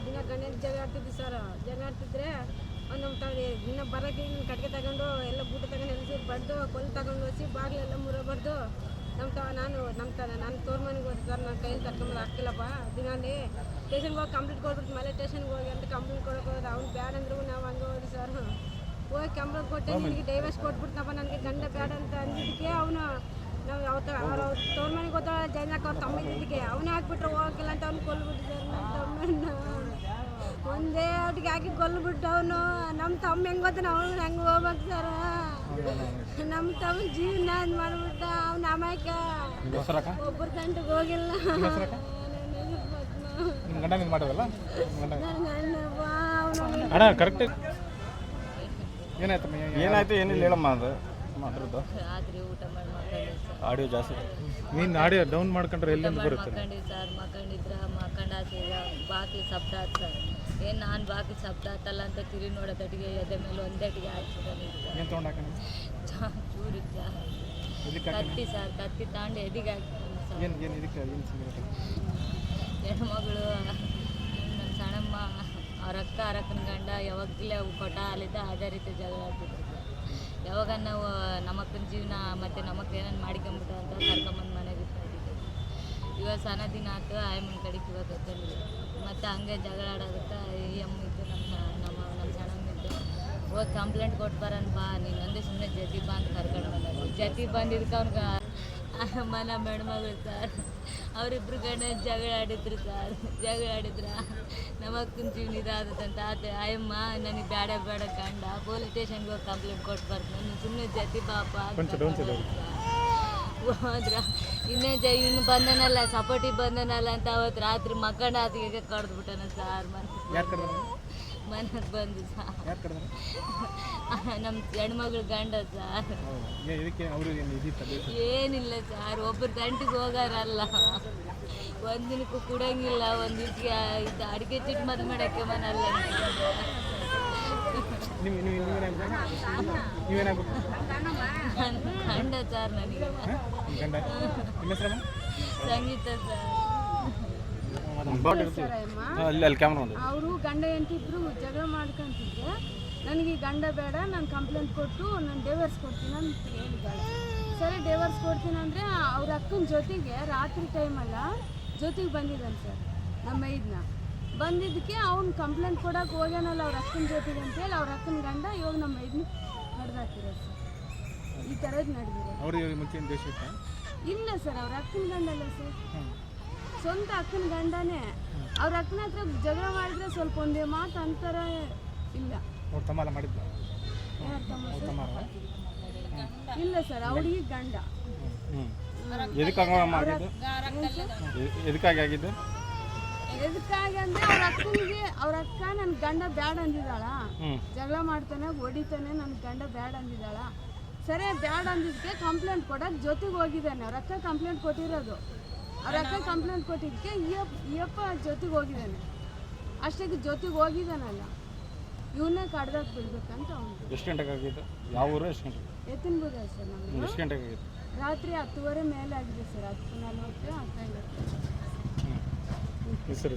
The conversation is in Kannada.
ದಿನ ಗಂಡ ಜಗ ಆಡ್ತಿದ್ವಿ ಸರ್. ಜಗಳ ಆಡ್ತಿದ್ರೆ ನಮ್ಮ ತ ದಿನ ಬರೋಕೆ ಕಟ್ಗೆ ತಗೊಂಡು ಎಲ್ಲ ಬೂಟ ತಗೊಂಡು ಎಲ್ಲ ಸೇರಿ ಬಡ್ದು ಕೊಲ್ ತಗೊಂಡು ಹೋಸಿ ಬಾಗಿಲೆಲ್ಲ ಮುರಬಾರ್ದು ನಮ್ಮ ತ, ನಾನು ನಮ್ಮ ತ, ನಾನು ತೋರ್ಮನಿಗೆ ಹೋಗಿ ಸರ್ ನನ್ನ ಕೈಯಲ್ಲಿ ಕರ್ಕೊಂಬರು ಹಾಕಿಲ್ಲಪ್ಪ ದಿನಲ್ಲಿ ಸ್ಟೇಷನ್ಗೆ ಹೋಗಿ ಕಂಪ್ಲೀಟ್ ಕೊಟ್ಬಿಟ್ಟು ಮೇಲೆ ಸ್ಟೇಷನ್ಗೆ ಹೋಗಿ ಅಂತ ಕಂಪ್ಲೀಟ್ ಕೊಡೋಕೆ ಹೋದ. ಅವ್ನು ಬ್ಯಾಡ ಅಂದ್ರು ನಾವು ಹಂಗೆ ಹೋದ್ರಿ ಸರ್. ಹೋಗಿ ಕಂಪ್ಲೇಂಟ್ ಕೊಟ್ಟೆ, ನಿನಗೆ ಡೈವರ್ಸ್ ಕೊಟ್ಬಿಡ್ತಪ್ಪ, ನನಗೆ ಗಂಡ ಬ್ಯಾಡ ಅಂತ ಅಂದಿದ್ದಕ್ಕೆ ಅವನು ನಾವು ಯಾವತ್ತ ಅವ್ರ ತೋರ್ ಮನೆಗೆ ಹೋದ ಜೈನಾಕ್ ಅವ್ರ ತಮ್ಮ ಇದ್ದಿದ್ದಕ್ಕೆ ಅವನೇ ಹಾಕ್ಬಿಟ್ರೆ ಹೋಗಿಲ್ಲ ಅಂತ ಅವ್ನು ಕೊಲ್ಬಿಟ್ಟಿದ್ದಾರೆ ಒಂದೇ ಅವ್ರಿಗೆ ಹಾಕಿ ಕೊಲ್ಬಿಟ್ಟು ಅವನು. ನಮ್ಮ ತಮ್ಮ ಹೆಂಗೆ ಗೊತ್ತಾನ ಅವನು ಹೆಂಗೆ ಹೋಗ್ಬೇಕು ಸರ್? ನಮ್ಮ ತಮ್ಮ ಜೀವನ ಮಾಡಿಬಿಟ್ಟ ಮಾಡ್ಬಿಟ್ಟ ಅವ್ನ ಅಮಾಯಕ. ಒಬ್ಬರು ಹೆಸರಕ್ಕ ಹೋಗಿಲ್ಲ. ಏನಾಯ್ತು ಏನಿಲ್ಲ ಹೇಳಮ್ಮ ಅದು. ರಾತ್ರಿ ಊಟ ಮಾಡಿ ಮಕ್ಕಂಡಿ ಸರ್. ಆಡಿಯೋ ಜಾಸ್ತಿ ನೀನು ಆಡಿಯೋ ಡೌನ್ ಮಾಡ್ಕೊಂಡ್ರೆ ಎಲ್ಲಿಂದ ಬರುತ್ತೆ? ಮಕ್ಕಂಡಿ ಸರ್ ಮಕ್ಕಂಡಿದ್ರ ಮಕ್ಕಂಡ ಬಾಕಿ ಶಬ್ದ ಆತ್ ಸರ್. ಏನು ನಾನು ಬಾಕಿ ಶಬ್ದ ಆತಲ್ಲ ಅಂತ ತಿರಿ ನೋಡೋದಟ್ಟಿಗೆ ಎದೆ ಮೇಲೆ ಒಂದೇ ಹಾಕ್ಬಿಟ್ಟು ಏನು ತೊಗೊಂಡು ಹಾಕೋಣ? ಚೂರು ಕತ್ತಿ ಸರ್ ಕತ್ತಿ ತಗೊಂಡು ಎದಿಗೆ ಹಾಕ್ತೀನಿ ಸರ್. ಏನು ಏನು ಇದಕ್ಕೆ ಏನು ಸಿಗತ್ತೆ ಹೆಣ್ಮಗಳು ನಮ್ಮ ಸಣ್ಣಮ್ಮ ಅವ್ರ ಅಕ್ಕ ಅವ್ರ ಅಕ್ಕನ ಗಂಡ ಯಾವಾಗಲೇ ಕೊಟ್ಟ ಅಲ್ಲಿದ್ದ ಅದೇ ರೀತಿ ಜಗಳ ಆಡ್ತಿದ್ರು ಯಾವಾಗ ನಾವು ನಮ್ಮಕ್ಕನ ಜೀವನ ಮತ್ತು ನಮ್ಮಕ್ಕ ಏನೇನು ಮಾಡ್ಕೊಂಬಿಟ್ಟು ಅಂತ ಕರ್ಕೊಂಬಂದು ಮನೆಗೆ ಇಟ್ಕೊಂಡಿದ್ದೆ ಇವಾಗ ಸಣ್ಣ ದಿನ ಆಯ್ತು ಆಯಮ್ಮನ ಕಡೆಗೆ ಇವಾಗ ಕರ್ಕೊಂಡಿದ್ದೆ ಮತ್ತು ಹಂಗೆ ಜಗಳ ಆಡೋದಕ್ಕೆ ಈ ಅಮ್ಮ ಇದ್ದು ನಮ್ಮ ನಮ್ಮ ನಮ್ಮ ಸಣ್ಣಮ್ಮ ಇದ್ದು, ಹೋಗಿ ಕಂಪ್ಲೇಂಟ್ ಕೊಟ್ಟು ಬರೋಣ ಬಾ, ನೀನು ಒಂದೇ ಸುಮ್ಮನೆ ಜತಿ ಬಾ ಅಂತ ಕರ್ಕೊಂಡು ಬಂದ ಜತಿ ಬಂದಿದ್ದಕ್ಕೆ ಅವ್ನಿಗೆ ನಮ್ಮ ಹೆಣ್ಮಗಳು ಸರ್. ಅವರಿಬ್ರು ಗಂಡ ಜಗಳ ಆಡಿದ್ರು ಸರ್ ಜಗಳ ಆಡಿದ್ರ? ನಮ್ಮ ಅಕ್ಕನ ಜೀವನ ಇದಾದಂತ ಆತ ಅಯ್ಯಮ್ಮ ನನಗೆ ಬೇಡ ಬೇಡ ಕಂಡ. ಪೊಲೀಸ್ ಸ್ಟೇಷನ್ಗೆ ಹೋಗಿ ಕಂಪ್ಲೇಂಟ್ ಕೊಟ್ಟು ಬರ್ತೀನಿ ನೀನು ಸುಮ್ಮನೆ ಜತಿ ಪಾಪ ಹೋದ್ರ? ಇನ್ನೇ ಜ ಇನ್ನು ಬಂದನಲ್ಲ ಸಪೋರ್ಟಿಗೆ ಬಂದನಲ್ಲ ಅಂತ ಅವತ್ತು ರಾತ್ರಿ ಮಕ್ಕಂಡ ಆತಿಗೆ ಕಡ್ದು ಬಿಟ್ಟನ ಸರ್ ಮನೆ ಮನೆಗೆ ಬಂದು ಸರ್ ಯಾರು ನಮ್ಮ ಹೆಣ್ಮಗಳು ಗಂಡ ಸರ್ ಇದಕ್ಕೆ ಅವರು ಏನಿಲ್ಲ ಸರ್ ಒಬ್ಬರು ಗಂಟಿಗೆ ಹೋಗಾರಲ್ಲ. ಒಂದಿನಕ್ಕೂ ಕುಡಂಗಿಲ್ಲ ಒಂದು ದಿವ್ಸಕ್ಕೆ ಇದು ಅಡುಗೆ ಚಿಟ್ಟು ಮದ್ದು ಮಾಡೋಕ್ಕೆ ಮನಲ್ಲ ಗಂಡ ಸರ್ ನನಗೆ. ಸಂಗೀತ ಸರ್ ಬೋಟ್ ಇರ್ತೀವಿ ಅಲ್ಲಿ ಅಲ್ಲಿ ಕ್ಯಾಮ್ರಾ ಒಂದು ಅವರು ಗಂಡ ಎಂತಿದ್ರು ಜಗಳ ಮಾಡ್ಕೊಂತಿದ್ದೆ. ನನಗೆ ಈ ಗಂಡ ಬೇಡ ನಾನು ಕಂಪ್ಲೇಂಟ್ ಕೊಟ್ಟು ನಾನು ಡೇವರ್ಸ್ ಕೊಡ್ತೀನಿ ಅಂತ ಹೇಳಿದ್ದಾಳೆ ಸರಿ ಡೇವರ್ಸ್ ಕೊಡ್ತೀನಿ ಅಂದರೆ ಅವ್ರ ಅಕ್ಕನ ಜೊತೆಗೆ ರಾತ್ರಿ ಟೈಮಲ್ಲ ಜೊತೆಗೆ ಬಂದಿದ್ದಾನೆ ಸರ್ ನಮ್ಮ ಇದನ್ನ ಬಂದಿದ್ದಕ್ಕೆ ಅವ್ನು ಕಂಪ್ಲೇಂಟ್ ಕೊಡೋಕೆ ಹೋಗ್ಯಾನಲ್ಲ ಅವ್ರ ಅಕ್ಕನ ಜೊತೆಗೆ ಅಂತೇಳಿ ಅವ್ರ ಅಕ್ಕನ ಗಂಡ ಇವಾಗ ನಮ್ಮ ಇದನ್ನ ಹೊಡೆದಾಕಿರೋದು ಸರ್. ಈ ಥರದ್ದು ದೇಶ ಇಲ್ಲ ಸರ್ ಅವ್ರ ಅಕ್ಕನ ಗಂಡ ಅಲ್ಲ ಸರ್ ಸ್ವಂತ ಅಕ್ಕನ ಗಂಡನೇ ಅವ್ರ ಅಕ್ಕನ ಹತ್ರ ಜಗಳ ಮಾಡಿದ್ರೆ ಸ್ವಲ್ಪ ಒಂದೇ ಮಾತು ಅಂತರ ಇಲ್ಲ. ಅವ್ರ ತಮ್ಮ ಎಲ್ಲ ಮಾಡಿದ್ದ ಯಾರ್ ತಮ್ಮ ಅವ್ರ ಸರ್? ತಮ್ಮ ಅಲ್ಲ? ಇಲ್ಲ ಸರ್ ಅವ್ರಿಗೆ ಗಂಡ. ಎ- ಎದಕ್ಕಾಗಿ ಆಗಿದ್ದು? ಎದಕ್ಕಾಗಿ ಅಂದ್ರೆ ಅವ್ರ ಅಕ್ಕನಿಗೆ ಅವ್ರ ಅಕ್ಕ ನನ್ ಗಂಡ ಬ್ಯಾಡ ಅಂದಿದ್ದಾಳ? ಜಗಳ ಮಾಡ್ತಾನೆ ಹೊಡಿತಾನೆ ನನ್ನ ಗಂಡ ಬ್ಯಾಡ ಅಂದಿದ್ದಾಳ? ಸರಿ ಬ್ಯಾಡ ಅಂದಿದ್ದಕ್ಕೆ ಕಂಪ್ಲೇಂಟ್ ಕೊಡಕ್ ಜೊತೆಗೆ ಹೋಗಿದ್ದಾನೆ ಅವ್ರ ಅಕ್ಕ ಕಂಪ್ಲೇಂಟ್ ಕೊಟ್ಟಿರೋದು. ಅವ್ರ ಅಕ್ಕ ಕಂಪ್ಲೇಂಟ್ ಕೊಟ್ಟಿದ್ದಕ್ಕೆ ಈಯಪ್ಪ ಇಯಪ್ಪ ಜೊತೆಗೆ ಹೋಗಿದ್ದಾನೆ. ಅಷ್ಟಕ್ಕೆ ಜೊತೆಗೆ ಹೋಗಿದ್ದಾನಲ್ಲ. ಇವನ್ನೇ ಕಡ್ದಾಕ್ ಬಿಡ್ಬೇಕಂತ ಅವನು. ಎಷ್ಟು ಗಂಟೆಗೆ ಯಾವ ಊರು ಎಷ್ಟು ಗಂಟೆಗೆ? ಎತ್ತಿನ ಬುದ ಸರ್ ನಮ್ಗೆ ಎಷ್ಟು ಗಂಟೆಗೆ ರಾತ್ರಿ ಹತ್ತುವರೆ ಮೇಲೆ ಆಗಿದೆ ಸರ್ ಹತ್ತು ನಲ್ವತ್ತು ಹೆಸರು